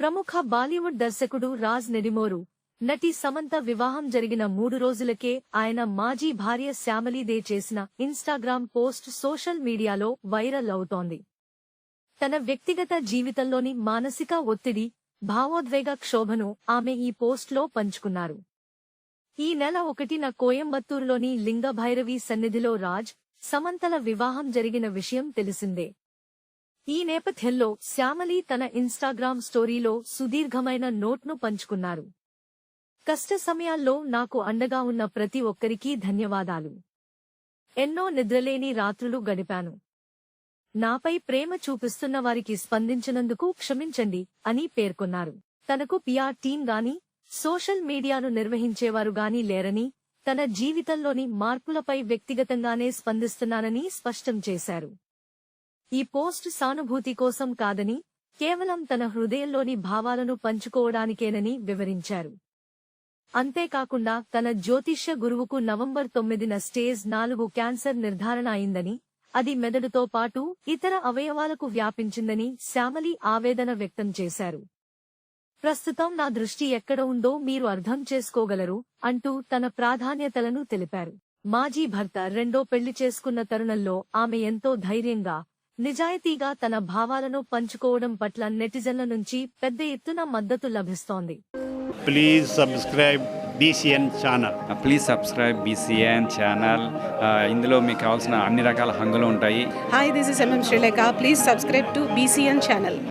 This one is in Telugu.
ప్రముఖ బాలీవుడ్ దర్శకుడు రాజ్ నెడిమోరు నటి సమంత వివాహం జరిగిన మూడు రోజులకే ఆయన మాజీ భార్య శ్యామలీదే చేసిన Instagram post social media viral అవుతోంది. తన వ్యక్తిగత జీవితంలోని మానసిక ఒత్తిడి భావోద్వేగ క్షోభను ఆమె ఈ పోస్ట్లో పంచుకున్నారు. ఈ నెల ఒకటిన కోయంబత్తూరులోని లింగభైరవి సన్నిధిలో రాజ్ సమంతల వివాహం జరిగిన విషయం తెలిసిందే. ఈ నేపథ్యంలో శ్యామలి తన ఇన్స్టాగ్రామ్ స్టోరీలో సుదీర్ఘమైన నోట్ను పంచుకున్నారు. కష్ట సమయాల్లో నాకు అండగా ఉన్న ప్రతి ఒక్కరికీ ధన్యవాదాలు. ఎన్నో నిద్రలేని రాత్రులు గడిపాను. నాపై ప్రేమ చూపిస్తున్న వారికి స్పందించినందుకు క్షమించండి అని పేర్కొన్నారు. తనకు పిఆర్ టీం గాని సోషల్ మీడియాను నిర్వహించేవారు గాని లేరని తన జీవితంలోని మార్పులపై వ్యక్తిగతంగానే స్పందిస్తున్నానని స్పష్టం చేశారు. ఈ పోస్ట్ సానుభూతి కోసం కాదని కేవలం తన హృదయంలోని భావాలను పంచుకోవడానికేనని వివరించారు. అంతేకాకుండా తన జ్యోతిష్య గురువుకు నవంబర్ తొమ్మిదిన స్టేజ్ నాలుగు క్యాన్సర్ నిర్ధారణ అయిందని అది మెదడుతో పాటు ఇతర అవయవాలకు వ్యాపించిందని శ్యామలి ఆవేదన వ్యక్తం చేశారు. ప్రస్తుతం నా దృష్టి ఎక్కడ ఉందో మీరు అర్థం చేసుకోగలరు అంటూ తన ప్రాధాన్యతలను తెలిపారు. మాజీ భర్త రెండో పెళ్ళి చేసుకున్న తరుణంలో ఆమె ఎంతో ధైర్యంగా నిజాయితీగా తన భావాలను పంచుకోవడం పట్ల నెటిజన్ల నుంచి పెద్ద ఎత్తున మద్దతు లభిస్తోంది please subscribe BCN channel please subscribe BCN channel ఇందులో మీకు కావాల్సిన అన్ని రకాల హంగులు ఉంటాయి Hi, this is MM Sri Lanka. Please subscribe to BCN channel.